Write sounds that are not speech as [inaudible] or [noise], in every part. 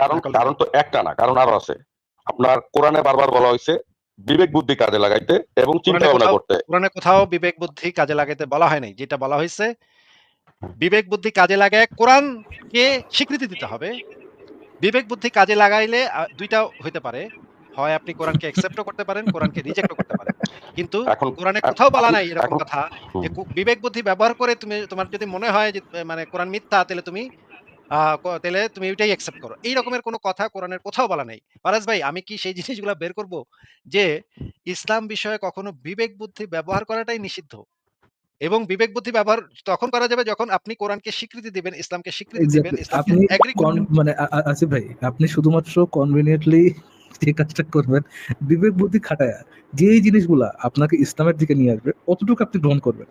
কারণ কারণ তো একটা না কারণ আরও আছে। আপনার কোরআনে বারবার বলা হয়েছে বিবেক বুদ্ধি কাজে লাগাইতে এবং চিন্তা ভাবনা করতে। কোরআনে কোথাও বিবেক বুদ্ধি কাজে লাগাইতে বলা হয় নাই। যেটা বলা হয়েছে বিবেক বুদ্ধি কাজে লাগায় কোরআনকে স্বীকৃতি দিতে হবে। বিবেক বুদ্ধি কাজে লাগাইলে দুইটা হইতে পারে। হয় আপনি কোরআনকে অ্যাকসেপ্টও করতে পারেন কোরআনকে রিজেক্টও করতে পারেন। কিন্তু এখন কোরআনে কোথাও বলা নাই এরকম কথা যে বিবেক বুদ্ধি ব্যবহার করে তুমি তোমার যদি মনে হয় যে মানে কোরআন মিথ্যা তাহলে তুমি তাহলে তুমি ওইটাই অ্যাকসেপ্ট করো। এই রকমের কোনো কথা কোরআনের কোথাও বলা নেই। পারাজ ভাই আমি কি সেই জিনিসগুলো বের করব? যে ইসলাম বিষয়ে কখনো বিবেক বুদ্ধি ব্যবহার করাটাই নিষিদ্ধ। এবং বিবেক বুদ্ধি ব্যবহার তখন করা যাবে যখন আপনি কোরআনকে স্বীকৃতি দিবেন ইসলামকে স্বীকৃতি দিবেন আপনি মানে আসিফ ভাই আপনি শুধুমাত্র কনভিনিয়েন্টলি যে কাজটা করবেন, বিবেক বুদ্ধি খাটায়া যে জিনিসগুলা আপনাকে ইসলামের দিকে নিয়ে আসবে, অতটুকু আপনি গ্রহণ করবেন।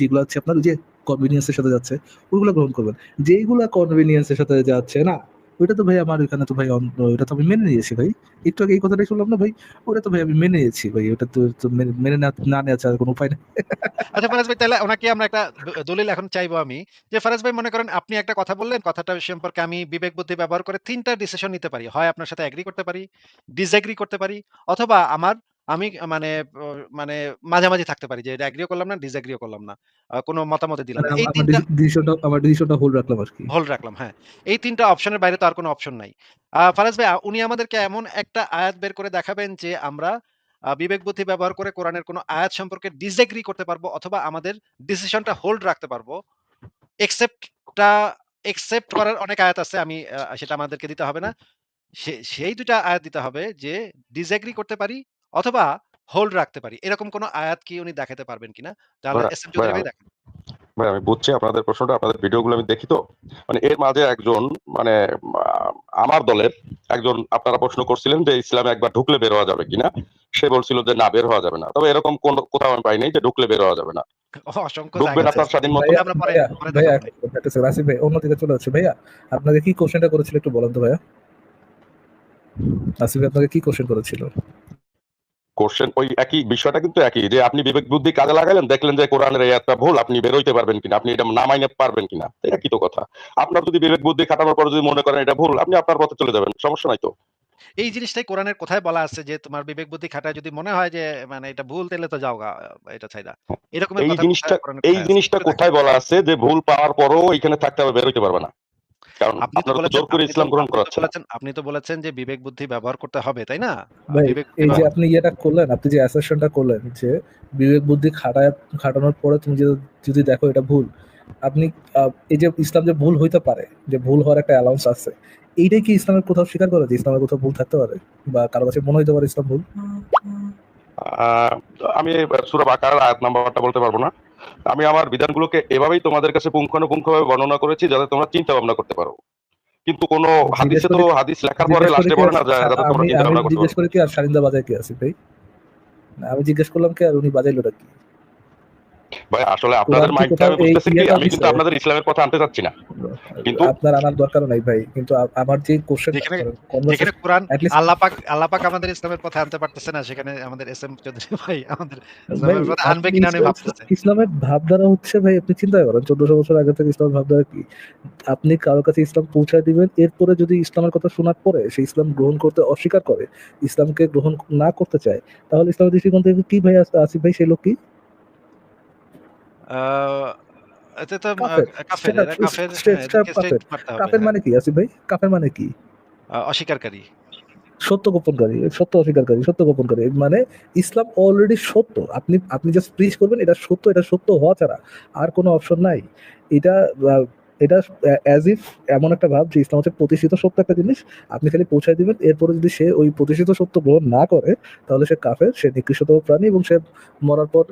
যেগুলো হচ্ছে আপনার যে কনভিনিয়েন্সের সাথে যাচ্ছে ওইগুলো গ্রহণ করবেন। যেইগুলা কনভিনিয়েন্সের সাথে যাচ্ছে না ওইটা তো ভাই আমার ওইখানে তো ভাই ওইটা তো আমি মেনে নিয়েছি ভাই। একটু আগে এই কথাটাই শুনলাম না ভাই? ওটা তো ভাই আমি মেনে নিয়েছি ভাই। ওটা তো মেনে- না নেওয়া ছাড়া কোনো উপায় নেই। আচ্ছা ফারাজ ভাই, তাহলে ওনাকে আমরা একটা দলিল এখন চাইব আমি। যে ফারাজ ভাই, মনে করেন আপনি একটা কথা বললেন, কথাটা সম্পর্কে আমি বিবেক বুদ্ধি ব্যবহার করে তিনটা ডিসিশন নিতে পারি। হয় আপনার সাথে এগ্রি করতে পারি ডিসএগ্রি করতে পারি, অথবা আমার আমি মানে মানে মাঝামাঝি থাকতে পারি যে এটা এগ্রিও করলাম না ডিসএগ্রিও করলাম না। কোনো মতামত দিলাম মানে এই তিনটা ডিসিশনটা আমার ডিসিশনটা হোল্ড রাখলাম আর কি। হোল্ড রাখলাম হ্যাঁ। এই তিনটা অপশনের বাইরে তো আর কোনো অপশন নাই। ফারাজ ভাই উনি আমাদেরকে এমন একটা আয়াত বের করে দেখাবেন যে আমরা বিবেক বুদ্ধি ব্যবহার করে কোরআনের কোনো আয়াত সম্পর্কে ডিসএগ্রি করতে পারব অথবা আমাদের ডিসিশনটা হোল্ড রাখতে পারব। এক্সেপ্টটা একসেপ্ট করার অনেক আয়াত আছে আমি সেটা আমাদেরকে দিতে হবে না। সেই দুটা আয়াত দিতে হবে যে ডিসএগ্রি করতে পারি অথবা হোল্ড রাখতে পারি। এরকম কোনো আয়াত কি উনি দেখাতে পারবেন কিনা? তাহলে এস এম চৌধুরী ভাই দেখেন। ভাই আমি বুঝছি আপনাদের প্রশ্নটা আপনাদের ভিডিওগুলো আমি দেখি তো। মানে এর মাঝে একজন মানে আমার দলের একজন আপনারা প্রশ্ন করছিলেন যে ইসলামে একবার ঢুকলে বের হওয়া যাবে কিনা? সে বলছিল যে না বের হওয়া যাবে না। তবে এরকম কোন কোথাও আমি পাইনি যে ঢুকলে বের হওয়া যাবে না। অন্যদিকে চলে যাচ্ছে ভাইয়া আপনাকে কি কোশ্চেনটা করেছিল একটু বলেন তো ভাইয়া? আসিফ ভাই আপনাকে কি কোশ্চেন করেছিল? কোশ্চেন ওই একই বিষয়টা কিন্তু একই যে আপনি বিবেক বুদ্ধি কাজে লাগালেন দেখলেন যে কোরআনের এই একটা ভুল আপনি বেরোইতে পারবেন কিনা আপনি এটা না মাইনে পারবেন কিনা এই একই তো কথা? আপনার যদি বিবেক বুদ্ধি খাটানোর পর যদি মনে করেন এটা ভুল আপনি আপনার পথে চলে যাবেন সমস্যা নাই তো? এই জিনিসটাই কোরআনের কোথায় বলা আছে যে তোমার বিবেক বুদ্ধি খাটায় যদি মনে হয় যে মানে এটা ভুল তাহলে তো যাও এটা ছাইদা এরকম এই জিনিসটা এই জিনিসটা কোথায় বলা আছে যে ভুল পাওয়ার পরও এখানে থাকতে হবে বেরোইতে পারবে না। কারণ আপনি তো আপনারা বলেছেন জোর করে ইসলাম গ্রহণ আপনি তো করাচ্ছে না। বলেছেন আপনি তো বলেছেন যে বিবেক বুদ্ধি ব্যবহার করতে হবে তাই না? এই যে আপনি ইয়েটা করলেন আপনি যে অ্যাসারশনটা করলেন যে বিবেক বুদ্ধি খাটায় খাটানোর পরে তুমি যদি দেখো এটা ভুল আপনি এই যে ইসলাম যে ভুল হইতে পারে যে ভুল হওয়ার একটা অ্যালাউন্স আছে এইটাই কি ইসলামের কোথাও স্বীকার করে যে ইসলামের কোথাও ভুল থাকতে পারে? বা কারও কাছে মনে হইতে পারে ইসলাম ভুল? আহ, আমি সুরা বাকার আয়াত নাম্বারটা বলতে পারব না। আমি আমার বিধানগুলোকে এভাবেই তোমাদের কাছে পুঙ্খানুপুঙ্খভাবে বর্ণনা করেছি যাতে তোমরা চিন্তা ভাবনা করতে পারো। কিন্তু কোন হাদিসে তো হাদিস লেখার পরে লাস্টে পড়ে না যায় যাতে তোমরা চিন্তা ভাবনা করতে জিজ্ঞেস পারো। কি আর সারিন্দা বাজায় কি আছে ভাই? আমি জিজ্ঞেস করলাম কি আর উনি বাজাইলোটা কি? ভাই আসলে আপনাদের মাইন্ডটা আমি বুঝতেছি কি? আমি কিন্তু আপনাদের ইসলামের কথা আনতে চাচ্ছি না। কিন্তু- আপনার আনার দরকার নাই ভাই। কিন্তু আমার যে কোশ্চেন যেখানে- কোরআন আল্লাহ পাক আল্লাহ পাক আমাদের ইসলামের পথে আনতে পারতেছে না সেখানে আমাদের এস এম চৌধুরী ভাই আমাদের ইসলামের পথে আনবে কিনা উনি ভাবতেছে। ইসলামের ভাবধারা হচ্ছে ভাই আপনি চিন্তা করেন চোদ্দশো বছর আগে থেকে ইসলামের ভাবধারা কি? আপনি কারও কাছে ইসলাম পৌঁছায় দিবেন এরপরে যদি ইসলামের কথা শোনার পরে সে ইসলাম গ্রহণ করতে অস্বীকার করে ইসলামকে গ্রহণ না করতে চায় তাহলে ইসলামের দৃষ্টিকোণ থেকে কি ভাই আসিফ ভাই সেই লোক কি? তো কাফের। কাফের কাফের হ্যাঁ। মানে কি আসিফ ভাই? কাফের মানে কি? আহ, অস্বীকারী সত্য গোপনকারী সত্য অস্বীকারী সত্য গোপনকারী মানে ইসলাম অলরেডি সত্য। আপনি আপনি জাস্ট প্রিচ করবেন এটা সত্য এটা সত্য হওয়া ছাড়া আর কোনো অপশন নাই। এটা এটা অ্যাজ ইফ এমন একটা ভাব যে ইসলাম হচ্ছে প্রতিষ্ঠিত সত্য একটা জিনিস আপনি খালি পৌঁছায় দিবেন এরপরে যদি সে ওই প্রতিষ্ঠিত সত্য গ্রহণ না করে তাহলে সে কাফের সে নিকৃষ্টতম প্রাণী এবং সে মরার পর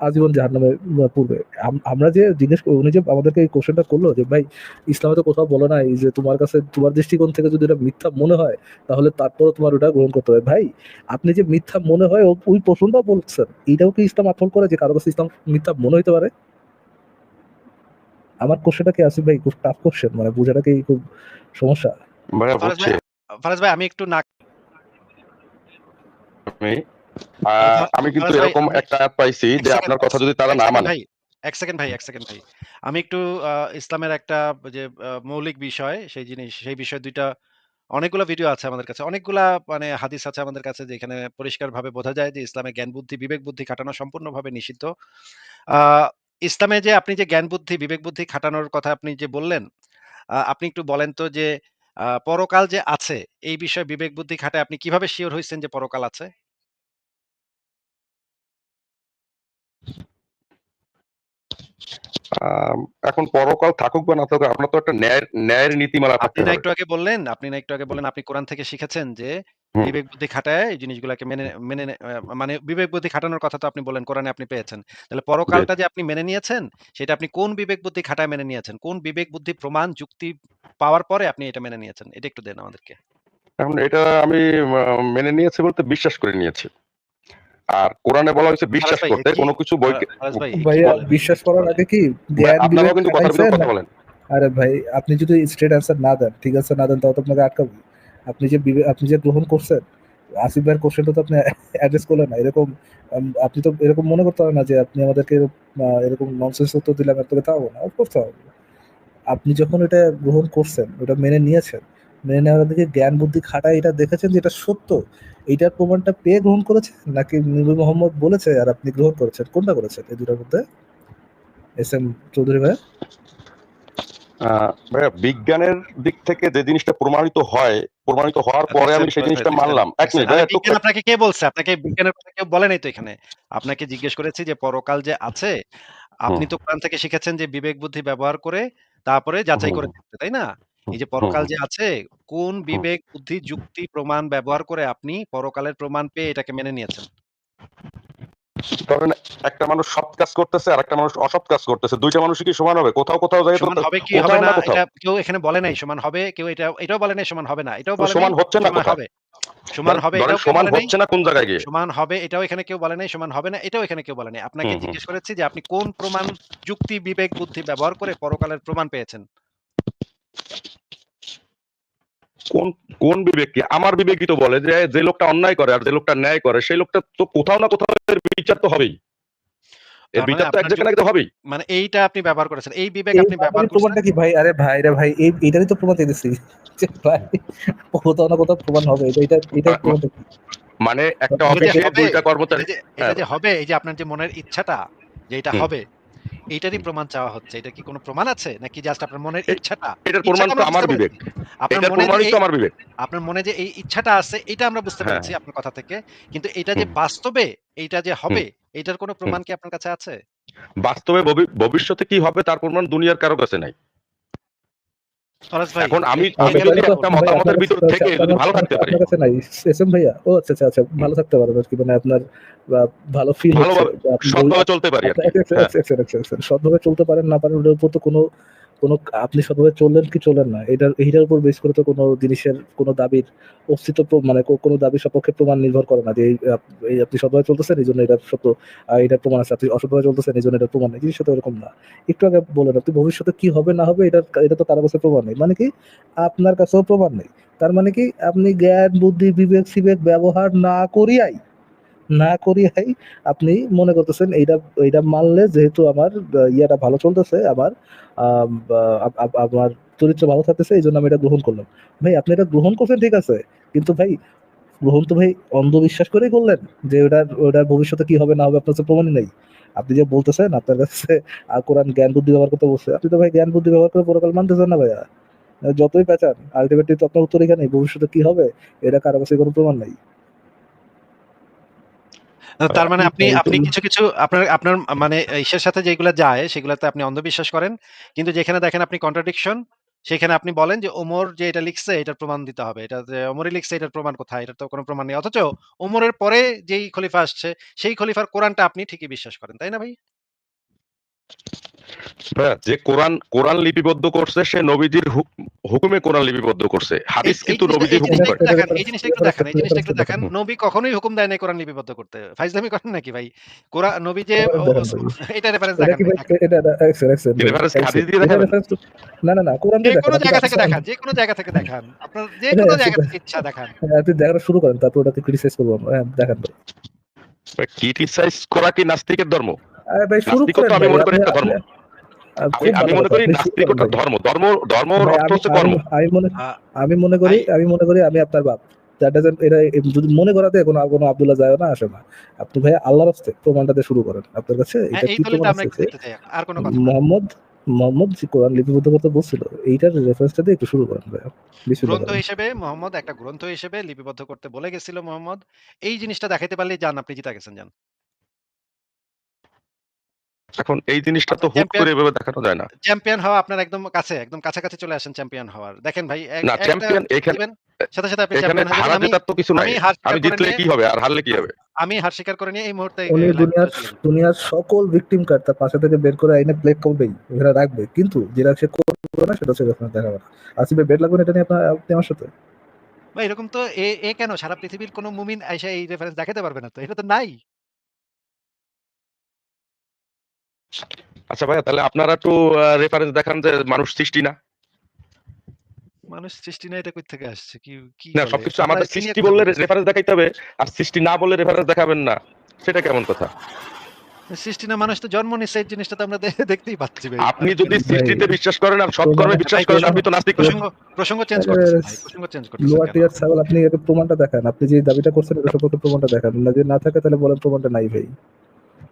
আজীবন জাহান্নামে পূর্বে আমরা যে জিজ্ঞেস উনি যে আমাদেরকে এই কোশ্চেনটা করল যে ভাই ইসলামে তো কোথাও বলো নাই যে তোমার কাছে তোমার দৃষ্টিকোণ থেকে যদি এটা মিথ্যা মনে হয় তাহলে তারপরে তোমার ওটা গ্রহণ করতে হবে। ভাই আপনি যে মিথ্যা মনে হয় ও- ওই প্রশ্নটা বলছেন। এটাও কি ইসলাম আফল করে যে কারও কাছে ইসলাম মিথ্যা মনে হইতে পারে? আমার কোশ্চেনটা কি আসিফ ভাই? খুব টাফ কোশ্চেন মানে বোঝাটা কি খুব সমস্যা? ফারাজ ভাই আমি একটু না আমি কিন্তু এরকম একটা আয়াত পাইছি যে আপনার কথা যদি তারা না মানে এক সেকেন্ড ভাই এক সেকেন্ড ভাই আমি একটু ইসলামের একটা যে মৌলিক বিষয় সেই জিনিস সেই বিষয় দুইটা অনেকগুলা ভিডিও আছে আমাদের কাছে। অনেকগুলা মানে হাদিস আছে আমাদের কাছে যেখানে পরিষ্কারভাবে বোঝা যায় যে ইসলামে জ্ঞান বুদ্ধি, বিবেক বুদ্ধি খাটানো সম্পূর্ণভাবে নিষিদ্ধ। ইসলামে যে আপনি যে জ্ঞান বুদ্ধি, বিবেক বুদ্ধি খাটানোর কথা আপনি যে বললেন, আপনি একটু বলেন তো যে পরকাল যে আছে এই বিষয়ে বিবেক বুদ্ধি খাটায় আপনি কীভাবে শিওর হয়েছেন যে পরকাল আছে? এখন পরকাল থাকুক বা না থাকুক আপনার তো একটা ন্যায়ের ন্যায়ের নীতিমালা আপনি না একটু আগে বললেন আপনি না একটু আগে বললেন আপনি কোরআন থেকে শিখেছেন যে বিবেক বুদ্ধি খাটায় এই জিনিসগুলাকে মেনে মেনে মানে বিবেক বুদ্ধি খাটানোর কথা তো আপনি বললেন কোরআনে আপনি পেয়েছেন। তাহলে পরকালটা যে আপনি মেনে নিয়েছেন সেটা আপনি কোন বিবেক বুদ্ধি খাটায় মেনে নিয়েছেন? কোন বিবেক বুদ্ধি প্রমাণ যুক্তি পাওয়ার পরে আপনি এটা মেনে নিয়েছেন? এটা একটু দেন আমাদেরকে। এখন এটা আমি মেনে নিয়েছি বলতে বিশ্বাস করে নিয়েছি। আর কোরআনে বলা হয়েছে বিশ্বাস ভাই করতে কোন কিছু বিশ্বাস করার আগে কি আপনারাও কিন্তু কথার ভিতরে কথা বলেন। আরে ভাই আপনি যদি স্ট্রেট অ্যান্সার না দেন, ঠিক আছে না দেন তাও তো আপনাকে আটকাবো। আপনি যে আপনি যে গ্রহণ করছেন, আসিফ ভাইয়ের কোশ্চেনটা তো আপনি অ্যাড্রেস করলেন না। এরকম আপনি তো এরকম মনে করতে পারেন না যে আপনি আমাদেরকে এরকম ননসেন্স উত্তর দিলে আমি আপনাকে থামাবো না। অফকোর্স থামাবো। আপনি যখন এটা গ্রহণ করছেন, ওটা মেনে নিয়েছেন। মেনে নেওয়ার দিকে জ্ঞান বুদ্ধি খাটায় এটা দেখেছেন যে এটা সত্য। এইটার প্রমাণটা পেয়ে গ্রহণ করেছেন নাকি নবী মোহাম্মদ বলেছে আর আপনি গ্রহণ করেছেন? কোনটা করেছেন এই দুটার মধ্যে? এস এম চৌধুরী ভাইয়া? আ ভাইয়া বিজ্ঞানের দিক থেকে যে জিনিসটা প্রমাণিত হয়, প্রমাণিত হওয়ার আচ্ছা, পরে আচ্ছা, আমি সেই ভাই জিনিসটা মানলাম। ১ দেখছেন। মিনিট বিজ্ঞান আপনাকে কে বলছে? আপনাকে বিজ্ঞানের কথা কেউ বলে নাই তো এখানে। আপনাকে জিজ্ঞেস করেছি যে পরকাল যে আছে, আপনি তো কোরআন থেকে শিখেছেন যে বিবেক বুদ্ধি ব্যবহার করে তারপরে যাচাই করে দেখতে, তাই না? এই যে পরকাল যে আছে, কোন বিবেক, বুদ্ধি, যুক্তি, প্রমাণ ব্যবহার করে আপনি পরকালের প্রমাণ পেয়ে এটাকে মেনে নিয়েছেন? ধরেন একটা মানুষ সৎ কাজ করতেছে আর একটা মানুষ অসৎ কাজ করতেছে। ২ টা মানুষই কি সমান হবে? কোথাও, কোথাও যাইয়ে তো সমান হবে কি হবে না এটা কেউ এখানে বলে নাই সমান হবে। কেউ এটা এটাও বলে নাই সমান হবে না। এটাও বলে সমান হচ্ছে না হবে। সমান হবে এটাও সমান হচ্ছে না কোন জায়গায় গিয়ে? সমান হবে এটাও এখানে কেউ বলে নাই, সমান হবে না এটাও এখানে কেউ বলে নাই। আপনাকে। জিজ্ঞেস করেছি যে আপনি কোন প্রমাণ, যুক্তি, বিবেক, বুদ্ধি ব্যবহার করে পরকালের প্রমাণ পেয়েছেন? কোন কোন বিবেক কি? আমার বিবেকই তো বলে যে, যে লোকটা অন্যায় করে আর যে লোকটা ন্যায় করে সেই লোকটা তো কোথাও না কোথাও এর বিচার তো হবেই। মানে বিচার তো এক আপনার জায়গায় না যুক্তি তো হবেই। মানে এইটা আপনি ব্যবহার করেছেন। এই বিবেক আপনি ব্যবহার প্রমাণটা কি ভাই? আরে ভাই রে ভাই এই এইটারই তো প্রমাণ চাইতেছি। ভাই কোথাও না কোথাও প্রমাণ হবে। এটা এটা এটার মা মা প্রমাণটা কি? মানে একটা অফিসে হবে, ২ টা এটা কর্মচারী যে এটা। যে হবে এই যে আপনার যে মনের ইচ্ছাটা যে এটা হবে, এইটারই প্রমাণ চাওয়া হচ্ছে। এটা কি কোনো প্রমাণ আছে? নাকি জাস্ট আপনার মনের ইচ্ছাটা? এটার প্রমাণ তো আমার বিবেক। আপনার মনে যে প্রমাণই এই তো আমার বিবেক। আপনার মনে যে এই ইচ্ছাটা আছে এটা আমরা বুঝতে পারছি আপনার কথা থেকে। কিন্তু এটা যে বাস্তবে এইটা যে হবে এটার কোনো প্রমাণ কি আপনার কাছে আছে? বাস্তবে ভবিষ্যতে কি হবে তার প্রমাণ দুনিয়ার কারও কাছে নাই। ফরাজ এখন আমি এই আমি কেন যদি একটা মতামতের ভিতর থেকে যদি ভালো থাকতে পারি। আপনার কাছে নাই। এস ভাইয়া ও আচ্ছা, আচ্ছা, আচ্ছা ভালো থাকতে পারেন মানে আপনার আ ভালো ফিল হচ্ছে আপনি সৎভাবে চলতে পারি আপনার এক- সৎভাবে চলতে পারেন না পারেন ওটার উপর তো কোনো কোনো আপনি সৎভাবে চললেন কি চললেন না? এটার এইটার উপর বেশ করে তো কোনো জিনিসের, কোনো দাবির অস্তিত্ব মানে কোনো দাবির সপক্ষে প্রমাণ নির্ভর করে না যে এই আপনি সৎভাবে চলতেছেন, এই জন্য এটা সত্য এটার প্রমাণ আছে। আপনি অসৎভাবে চলতেছেন, এই জন্য এটার প্রমাণ নেই। জিনিসটা তো এরকম না। একটু আগে বলেন আপনি, ভবিষ্যতে কি হবে, না হবে এটা এটা তো কারও কাছে প্রমাণ নেই। মানে কি? আপনার কাছেও প্রমাণ নেই। তার মানে কি? আপনি জ্ঞান, বুদ্ধি, বিবেক, সিবেক ব্যবহার না করিয়াই না করি করিয়াই আপনি মনে করতেছেন এইটা এইটা মানলে যেহেতু আমার ইয়েটা ভালো চলতেছে আমার আমার চরিত্র ভালো থাকতেছে এই জন্য আমি এটা গ্রহণ করলাম। ভাই, আপনি এটা গ্রহণ করছেন, ঠিক আছে, কিন্তু ভাই, গ্রহণ তো ভাই অন্ধবিশ্বাস করেই করলেন যে ওটার ওটার ভবিষ্যতে কি হবে না হবে আপনার প্রমাণই নেই। আপনি যে বলতেছেন, আপনার কাছে কোরআন জ্ঞান বুদ্ধি ব্যবহার করতে বলছে, আপনি তো ভাই জ্ঞান বুদ্ধি ব্যবহার করে পরকাল মানতেছেন না ভাইয়া। যতই পেঁচান আলটিমেটলি তো আপনার উত্তর এখানে ভবিষ্যতে কি হবে, এটা কারও কাছে কোনো প্রমাণ নাই। তার মানে আপনি আপনি কিছু, কিছু আপনার আপনার মানে ঈশ্বরের সাথে যেগুলো যায় সেগুলাতে আপনি অন্ধবিশ্বাস করেন। কিন্তু যেখানে দেখেন আপনি কন্ট্রাডিকশন সেখানে আপনি বলেন যে ওমর যে এটা লিখছে এটার প্রমাণ দিতে হবে। এটা যে ওমরই লিখছে এটার প্রমাণ কোথায়? এটার তো কোনো প্রমাণ নেই। অথচ ওমরের পরে যেই খলিফা আসছে সেই খলিফার কোরআনটা আপনি ঠিকই বিশ্বাস করেন। তাই না ভাই? ভাইয়া, যে কোরআন কোরআন লিপিবদ্ধ করছে সে নবীজির হুকুমে কোরআন লিপিবদ্ধ করছে হাদিস কিন্তু নবীজির হুকুম করে এই জিনিসটা একটু এটা দেখান, এই জিনিসটা একটু এটা দেখান। নবী কখনোই হুকুম দেয় নাই কোরআন লিপিবদ্ধ করতে। ফাইজলামি করেন নাকি ভাই? কোরআন নবী যে দেখেন। এটা রেফারেন্স এটা দেখান দেখান। এটা এটা রেফারেন্স হাদিস দিয়ে এটা তো- না না না কোরআন দিয়ে যে কোনো জায়গা থেকে দেখান, যে কোনো জায়গা থেকে দেখান। আপনার যে কোনো জায়গা থেকে ইচ্ছা দেখান। হ্যাঁ, আপনি দেখানো শুরু করেন তারপর ওটাকে ক্রিটিসাইজ করব হ্যাঁ দেখান ক্রিটিসাইজ করা কি নাস্তিকের ধর্ম আরে ভাই শুরু করেন আমি মনে করি একটা ধর্ম। আমি মনে করি নাস্তিকতা ধর্ম ধর্ম ধর্ম অর্থ আমি- হচ্ছে কর্ম। আমি- মনে আমি মনে করি আমি মনে করি আমি আপনার বাপ। দ্যাট ডাজন্ট এটা যদি মনে করাতে কোনো কোনো আব্দুল্লাহ যায় না আসে না। আপনি ভাই আল্লাহর হস্তে প্রমাণটাতে শুরু করেন। আপনার কাছে হ্যাঁ, এটা কি প্রমাণ আছে? আর কোনো কথা মোহাম্মদ মোহাম্মদ যে কোরআন লিপিবদ্ধ করতে বলছিল এইটার রেফারেন্সটা দিয়ে একটু শুরু করেন ভাই গ্রন্থ হিসেবে মোহাম্মদ একটা গ্রন্থ হিসেবে লিপিবদ্ধ করতে বলে গেছিল মোহাম্মদ। এই জিনিসটা দেখাইতে পারলেই যান আপনি জিতা গেছেন যান। এখন এই জিনিসটা তো হুট করে এভাবে দেখানো যায় না। চ্যাম্পিয়ন হওয়া আপনার একদম কাছে একদম কাছাকাছি চলে আসেন চ্যাম্পিয়ন হওয়ার। দেখেন ভাই না চ্যাম্পিয়ন এখানে সাথে সাথে আপনি চ্যাম্পিয়ন হারা জেতার তো কিছু নাই। আমি হার স্বীকার আমি করে জিতলে কি হবে আর হারলে কি হবে? আমি হার স্বীকার করে নিয়ে এই মুহূর্তে উনি দুনিয়ার করে চলে যাবেন। দুনিয়ার সকল ভিকটিম কার্ড তার পাশে থেকে বের করে আইনে প্লে করবেই এখানে রাখবে। কিন্তু যেটা সে করবে না সেটা হচ্ছে রেফারেন্স দেখাবে না আসিফে বেড লাগবে এটা নিয়ে আপনার আপনি আমার সাথে? ভাই এরকম তো এ এ কেন? সারা পৃথিবীর কোনো মুমিন এই রেফারেন্স দেখাতে পারবে না তো। এটা তো নাই। আচ্ছা ভাইয়া তাহলে আপনারা একটু রেফারেন্স দেখান যে মানুষ সৃষ্টি না? মানুষ সৃষ্টি না এটা কই থেকে আসছে? কি কি না? সবকিছু আমাদের সৃষ্টি বললে রেফারেন্স দেখাইতে হবে আর সৃষ্টি না বললে রেফারেন্স দেখাবেন না। সেটা কেমন কথা? সৃষ্টি না মানুষ তো জন্ম নিচ্ছে এই জিনিসটা তো আমরা দেখতেই পাচ্ছি ভাই। আপনি যদি সৃষ্টিতে বিশ্বাস করেন আর সৎকর্মে বিশ্বাস করেন আপনি তো নাস্তিক প্রসঙ্গ প্রসঙ্গ চেঞ্জ আরে, করতেছেন প্রসঙ্গ চেঞ্জ করতেছেন লোয়ার টিয়ার ছাগল আপনি এর প্রমাণটা দেখান। আপনি যে দাবিটা করছেন এটা সম্পর্কে প্রমাণটা দেখান। না যদি না থাকে তাহলে বলেন প্রমাণটা নাই ভাই।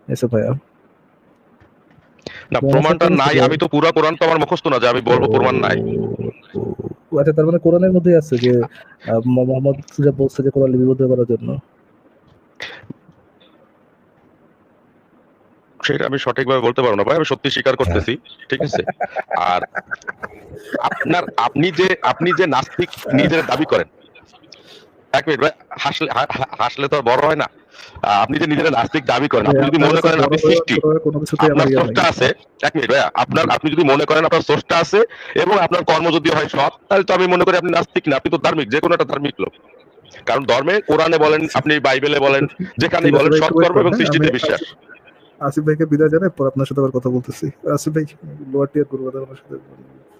এসব ভাইয়া। না প্রমাণটা নাই আমি তো পুরো কোরআন তো আমার মুখস্থ না যে আমি বলব প্রমাণ নাই। আচ্ছা তার মানে কোরআনের মধ্যেই আছে যে মোহাম্মদ যে বলছে যে কোরআন লিপিবদ্ধ করার জন্য। সেটা আমি সঠিকভাবে বলতে পারব না ভাই আমি সত্যি স্বীকার করতেছি ঠিক আছে? আর আপনার আপনি যে আপনি যে নাস্তিক নিজের দাবি করেন। এক মিনিট ভাই হাসলে হাসলে তো আর বড় হয় না। আপনি যে নিজের নাস্তিক দাবি করেন আপনি যদি মনে করেন আপনি সৃষ্টি কোনো কিছুতেই আমার আপনার ইয়ে স্রষ্টা আছে এক মিনিট ভাইয়া আপনার আপনি যদি মনে করেন আপনার স্রষ্টা আছে এবং আপনার কর্ম যদি হয় সৎ তাহলে তো আমি মনে করি আপনি নাস্তিক না আপনি তো ধার্মিক যে কোনো একটা ধার্মিক লোক কারণ ধর্মে কোরআনে বলেন আপনি বাইবেলে বলেন আছে বলেন সৎকর্ম এবং হ্যাঁ? সৃষ্টিতে বিশ্বাস আসিফ ভাইকে বিদায় জানাই পর আপনার সাথে আবার কথা বলতেছি আসিফ ভাই লোয়ার টিয়ার করব আপনার সাথে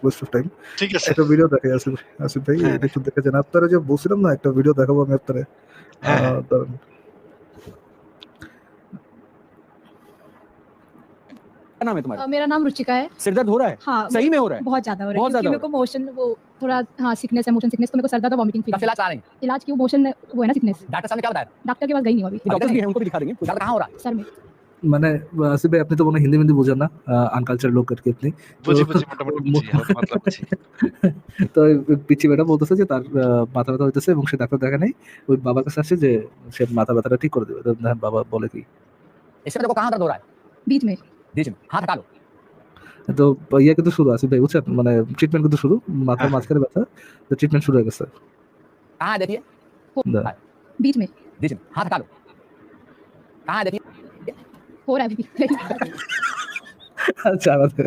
ওয়েস্ট অফ টাইম ঠিক আছে একটা ভিডিও দেখাই আসিফ আসিফ ভাই হ্যাঁ। এটা একটু দেখে যান আপনারা যে বলছিলাম না একটা ভিডিও দেখাবো আমি আপনারা হ্যাঁ, হ্যাঁ। দাঁড়ান नाम है तुम्हारा अ, मेरा नाम रुचिका है सिर दर्द हो रहा है हाँ सही में हो रहा है बहुत ज्यादा हो रहा है बहुत क्योंकि ज्यादा मेरे को मोशन वो थोड़ा हाँ सिकनेस है मोशन सिकनेस तो मेरे को सर ज्यादा वॉमिटिंग फील तब इलाज आ रहे हैं इलाज क्यों मोशन वो है ना सिकनेस डॉक्टर साहब ने क्या बताया डॉक्टर के पास गई नहीं हूँ अभी डॉक्टर भी है उनको भी दिखा देंगे ज्यादा कहाँ हो रहा है सर में মানে আসিফ ভাই আপনি তো মনে হয় হিন্দি মিন্দি বোঝেন না আনকালচার লোক আর কি আপনি বুঝি তো- বুঝি মোটামুটি বুঝি হালকা পাতলা বুঝি তো ওই পিচ্ছি বেটা বলতেছে যে তার আহ, মাথা ব্যথা হইতেছে এবং সে ডাক্তার দেখা নেই ওই বাবার কাছে আসছে যে সে মাথা ব্যথাটা ঠিক করে দেবে তো দেখেন বাবা বলে কি इससे देखो कहाँ दर्द हो रहा है बीच में बीच में हाथ हटा लो তো ইয়ে কিন্তু শুরু আসিফ ভাই বুঝছেন মানে ট্রিটমেন্ট কিন্তু শুরু মাথার হ্যাঁ। মাঝখানে ব্যথা তো ট্রিটমেন্ট শুরু হয়ে গেছে कहाँ है देखिए দা। बीच में बीच में हाथ हटा लो कहाँ है देखिए हो रहा है अभी আচ্ছা আমাদের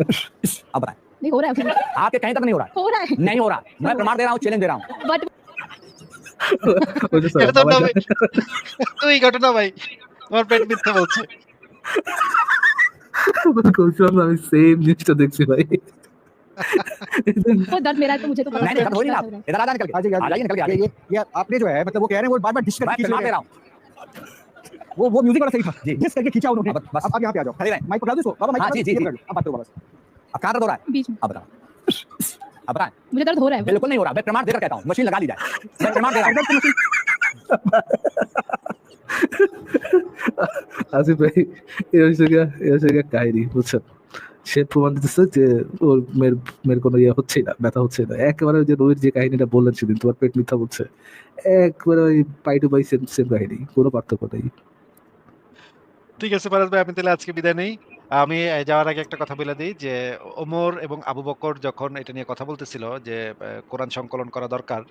अब बताए नहीं हो रहा है अभी आपके कहीं तक नहीं हो रहा हो रहा है है नहीं हो रहा मैं प्रमाण दे रहा हूँ चैलेंज दे रहा हूँ बट ওই যে স্যার, এটা তো বাবা না ভাই তুই ঘটনা ভাই আমার পেট মিথ্যা বলছে কইছিলাম না, আমি সেম জিনিসটা দেখছি ভাই वो दर्द मेरा है तो मुझे तो पता नहीं नहीं है हो नहीं ना आप। दर्द इधर आ जाए निकल के आ जाइए निकल के आ जाइए ये आपने जो है मतलब वो कह रहे हैं वो बार बार डिश मैं करके खींच प्रमाण रहे दे हैं रहा हूँ वो वो म्यूजिक वाला सही था जी। डिश करके खींचा उन्होंने अब बस अब आप यहाँ पे आ जाओ खड़े रहें माइक पकड़ा दो इसको बाबा माइक हाँ, पकड़ा जी, दो, जी, ये जी। पकड़ लो, अब बात करो बाबा से। अब कहाँ दर्द हो रहा है बीच में अब बताओ अब बताएं मुझे दर्द हो रहा है बिल्कुल नहीं हो रहा मैं प्रमाण देकर कहता हूँ मशीन लगा दी जाए मैं प्रमाण दे रहा हूँ [laughs] [laughs] আসিফ ভাই, এ হচ্ছে গিয়া, এ হচ্ছে গিয়া কাহিনী বুঝছেন সে প্রমাণ দিতেছে যে ওর মেয়ের মেয়ের কোনো ইয়ে হচ্ছে না, ব্যথা হচ্ছে না। একেবারে যে রবির যে কাহিনীটা বললেন সেদিন, তোমার পেট মিথ্যা বলছে। একবারে ওই পাই টু পাই সেম সেম কাহিনী, কোনো পার্থক্য নেই। ঠিক আছে ফারাজ ভাই, আমি তাহলে আজকে বিদায় নেই। আমি যাওয়ার আগে একটা কথা বলে দিই যে, ওমর এবং আবু বকর যখন এটা নিয়ে কথা বলতেছিল যে কোরআন সংকলন করা দরকার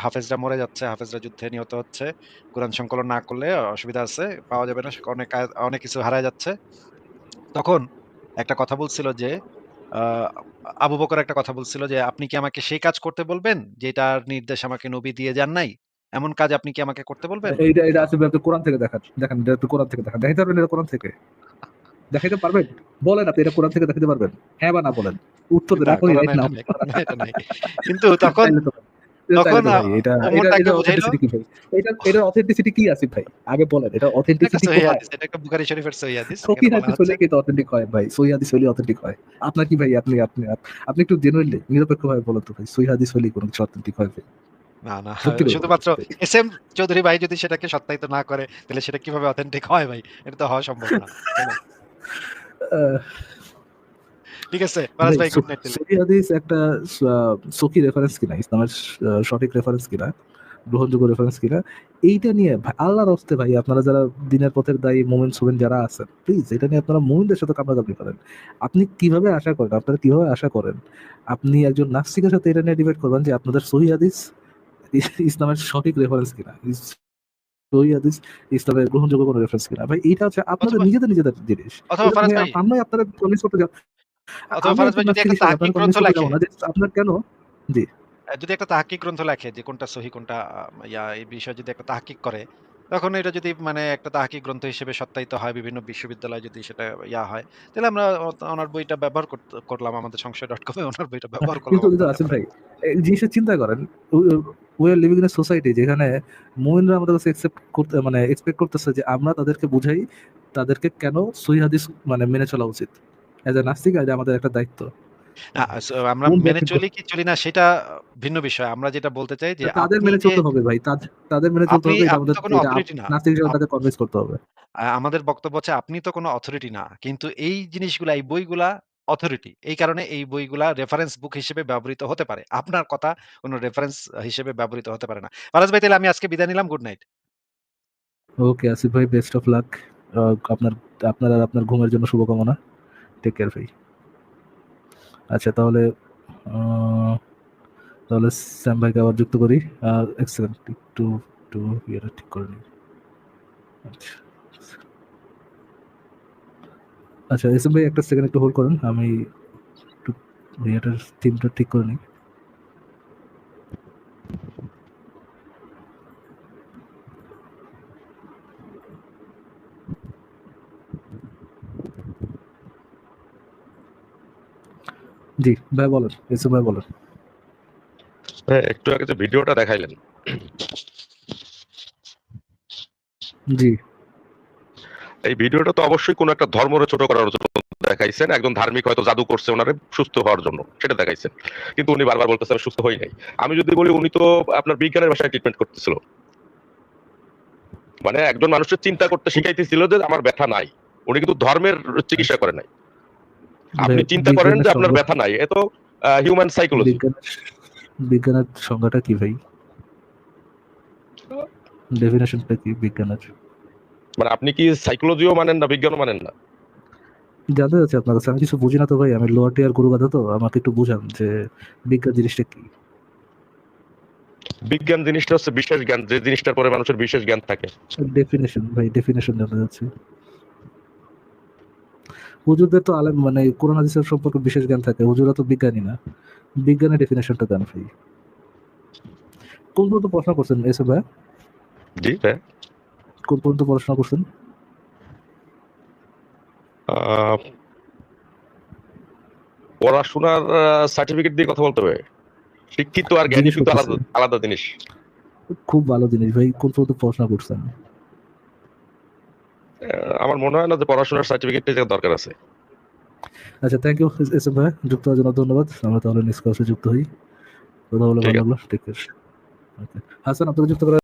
হাফেজরা মরে যাচ্ছে হাফেজরা যুদ্ধে নিহত হচ্ছে। কোরআন সংকলন না করলে অসুবিধা আছে পাওয়া যাবে না অনেক অনেক কিছু হারায় যাচ্ছে। তখন একটা কথা বলছিল যে আবু বকর একটা কথা বলছিল যে আপনি কি আমাকে সেই কাজ করতে বলবেন যেটার নির্দেশ আমাকে নবী দিয়ে যান নাই? এমন কাজ আপনি কি আমাকে করতে বলবেন? এইটা এটা ভাই আপনি কোরআন থেকে দেখান দেখেন এটা আপনি কোরআন থেকে দেখান দেখাইতে পারবেন এটা কোরআন থেকে? দেখাইতে পারবেন? বলেন আপনি এটা কোরআন থেকে দেখাতে পারবেন? হ্যাঁ বা না বলেন? উত্তর দেন। কিন্তু [laughs] তখন বুঝাইলো- কি আসিফ ভাই? আগে বলেন, এটা একটা বুখারী শরীফের সহিহ হাদিস। হাদিস হলে কি authentic হয় ভাই? সহিহ হাদিস হলেই authentic হয়। আপনার কি ভাই? আপনি আপনি আপনি একটু genuinely নিরপেক্ষভাবে বলেন তো ভাই, সহিহ হাদিস হলেই কোনো কিছু authentic হয় ভাই? না, না, শুধুমাত্র এস এম চৌধুরী ভাই যদি সেটাকে সত্যায়িত না করে, তাহলে সেটা কীভাবে অথেন্টিক হয় ভাই? এটা তো হওয়া সম্ভব না। ঠিক আছে, ফারাজ ভাই গুড নাইট। হাদিস একটা স- সহি রেফারেন্স কিনা ইসলামের সঠিক রেফারেন্স কিনা গ্রহণযোগ্য রেফারেন্স কিনা এইটা নিয়ে আল্লাহর ভাই আপনারা যারা দিনের পথের দায়ী মোমেন সোমেন যারা আছেন প্লিজ এটা নিয়ে আপনারা মোমেনদের সাথে কামড়াকামড়ি করেন। আপনি কীভাবে আশা করেন আপনারা কীভাবে আশা করেন আপনি একজন নাস্তিকের সাথে এটা নিয়ে ডিবেট করবেন যে আপনাদের সহি হাদিস ইসলামের সঠিক রেফারেন্স কিনা সহি হাদিস ইসলামের গ্রহণযোগ্য কোনো রেফারেন্স কিনা। ভাই এটা হচ্ছে আপনাদের নিজেদের নিজেদের জিনিস। আমরাই আপনারা করতে অথবা ফারাজ ভাই যদি একটা তাহকিক গ্রন্থ লেখে যে আপনার কেন? আহ, যদি একটা তাহকিক গ্রন্থ লেখে যে কোনটা সহি কোনটা ইয়া এই বিষয়ে যদি একটা তাহকিক করে তখন এটা যদি মানে একটা তাহকিক গ্রন্থ হিসেবে সত্যায়িত হয় বিভিন্ন বিশ্ববিদ্যালয়ে যদি সেটা ইয়া হয় তাহলে আমরা ওনার বইটা ব্যবহার করলাম আমাদের সংশয় ডট কমে ওনার বইটা ব্যবহার করলাম কিন্তু কিন্তু আসিফ ভাই জিনিসটা চিন্তা করেন we are living in society যেখানে মুমিনরা আমাদের কাছে একসেপ্ট করতে মানে এক্সপেক্ট করতেছে যে আমরা তাদেরকে বুঝাই তাদেরকে কেন সহি হাদিস মানে মেনে চলা উচিত। এজ এ নাস্তিক এটা আমাদের একটা দায়িত্ব। আমরা মেনে চলি কি চলি না সেটা ভিন্ন বিষয়। আমরা যেটা বলতে চাই যে তাদের মেনে চলতে হবে ভাই তাদের মেনে চলতে হবে আমাদের নাস্তিক হিসেবে তাকে কনভিন্স করতে হবে। আমাদের বক্তব্য হচ্ছে আপনি তো কোনো অথরিটি না কিন্তু এই জিনিসগুলা এই বইগুলা অথরিটি এই কারণে এই বইগুলা রেফারেন্স বুক হিসেবে ব্যবহৃত হতে পারে। আপনার কথা কোনো রেফারেন্স হিসেবে ব্যবহৃত হতে পারে না। ফারাজ ভাই তাহলে আমি আজকে বিদায় নিলাম। গুড নাইট ওকে আসিফ ভাই বেস্ট অফ লাক আপনার আপনার আর আপনার ঘুমের জন্য শুভকামনা। টেক কেয়ার ভাই আচ্ছা তাহলে তাহলে স্যাম ভাইকে আবার যুক্ত করি। এক সেকেন্ড একটু একটু ইয়েটা ঠিক করে নিই। আচ্ছা আচ্ছা এস ভাই, একটা সেকেন্ড একটু হোল্ড করেন। আমি একটু ইয়েটার থিমটা ঠিক করে নিই। জি ভাই বলেন ভাই বলেন। হ্যাঁ, একটু আগে যে ভিডিওটা দেখাইলেন। জি। এই ভিডিওটা তো অবশ্যই কোনো একটা ধর্মরে ছোট করার জন্য দেখাইছেন একজন ধার্মিক হয়তো জাদু করছে ওনারে সুস্থ হওয়ার জন্য সেটা দেখাইছেন। কিন্তু উনি বারবার বলতেছে আমি সুস্থ হই নাই। আমি যদি বলি উনি তো আপনার বিজ্ঞানের ভাষায় ট্রিটমেন্ট করতেছিল। মানে একজন মানুষের চিন্তা করতে শিখাইতেছিল যে আমার ব্যথা নাই। উনি কিন্তু ধর্মের চিকিৎসা করে নাই। আপনি চিন্তা করেন যে আপনার ব্যথা নাই এ তো হিউম্যান সাইকোলজি বিজ্ঞানের বিজ্ঞানের সংজ্ঞাটা কি ভাই? ডেফিনেশনটা কি বিজ্ঞানের? মানে আপনি কি সাইকোলজিও মানেন না বিজ্ঞানও মানেন না? জানতে চাচ্ছি আপনার কাছে আমি কিছু বুঝি না তো ভাই আমি লোয়ার টিয়ার গুরু গাধা তো আমাকে একটু বুঝান যে বিজ্ঞান জিনিসটা কি? বিজ্ঞান জিনিসটা হচ্ছে বিশেষ জ্ঞান যে জিনিসটার পরে মানুষের বিশেষ জ্ঞান থাকে। ডেফিনেশন ভাই ডেফিনেশন জানতে চাচ্ছি হুজুরদের তো আলেম মানে কোরআন হাদিসের সম্পর্কে বিশেষ জ্ঞান থাকে। হুজুরা তো বিজ্ঞানী না। বিজ্ঞানের ডেফিনেশনটা দেন ভাই। কোন পর্যন্ত পড়াশোনা করছেন এসে ভাই? জি হ্যাঁ কোন পর্যন্ত পড়াশোনা করছেন? পড়াশোনার সার্টিফিকেট দিয়ে কথা বলতে হবে। শিক্ষিত আর জ্ঞানী কিন্তু আলাদা আলাদা জিনিস। খুব ভালো জিনিস ভাই কোন পর্যন্ত পড়াশোনা করছেন? আমার মনে হয় না যে পড়াশোনার সার্টিফিকেট দরকার আছে। আচ্ছা থ্যাংক ইউ এস এম ভাই। যুক্ত হওয়ার জন্য ধন্যবাদ। আমরা তাহলে নিষ্কর্ষে যুক্ত হই। কথা বলে ভালো। লাগল। ঠিক আছে হাসান আপনাকে যুক্ত করার